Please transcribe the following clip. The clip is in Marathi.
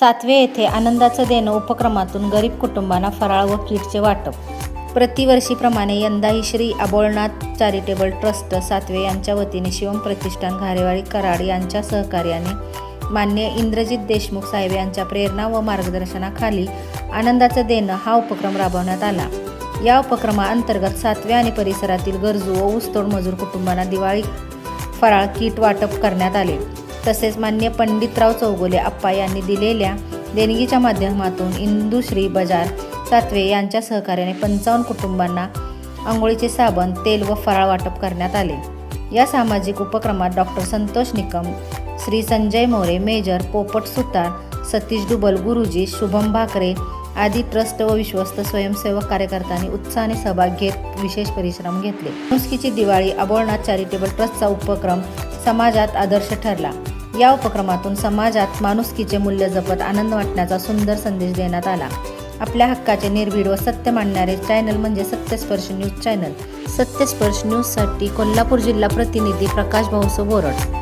सातवे येथे आनंदाचं देणं उपक्रमातून गरीब कुटुंबांना फराळ व किटचे वाटप. प्रतिवर्षीप्रमाणे यंदाही श्री अबोळनाथ चॅरिटेबल ट्रस्ट सातवे यांच्या वतीने शिवम प्रतिष्ठान घारेवाडी कराड यांच्या सहकार्याने मान्य इंद्रजित देशमुख साहेब यांच्या प्रेरणा व मार्गदर्शनाखाली आनंदाचं देणं हा उपक्रम राबवण्यात आला. या उपक्रमाअंतर्गत सातव्या आणि परिसरातील गरजू व ऊसतोड मजूर कुटुंबांना दिवाळी फराळ किट वाटप करण्यात आले. तसेच मान्य पंडितराव चौगुले आप्पा यांनी दिलेल्या देणगीच्या माध्यमातून इंदुश्री बजार सातवे यांच्या सहकार्याने पंचावन्न कुटुंबांना आंघोळीचे साबण तेल व फराळ वाटप करण्यात आले. या सामाजिक उपक्रमात डॉक्टर संतोष निकम श्री संजय मोरे मेजर पोपट सुतार सतीश डुबल गुरुजी शुभम भाकरे आदी ट्रस्ट व विश्वस्त स्वयंसेवक कार्यकर्त्यांनी उत्साहाने सहभाग घेत विशेष परिश्रम घेतले. मुस्कीची दिवाळी अबोळनाथ चॅरिटेबल ट्रस्टचा उपक्रम समाजात आदर्श ठरला. या उपक्रमातून समाजात माणुसकीचे मूल्य जपत आनंद वाटण्याचा सुंदर संदेश देण्यात आला. आपल्या हक्काचे निर्भीड व सत्य मांडणारे चॅनल म्हणजे सत्यस्पर्श न्यूज चॅनल सत्यस्पर्श न्यूजसाठी कोल्हापूर जिल्हा प्रतिनिधी प्रकाश भाऊसो बोरड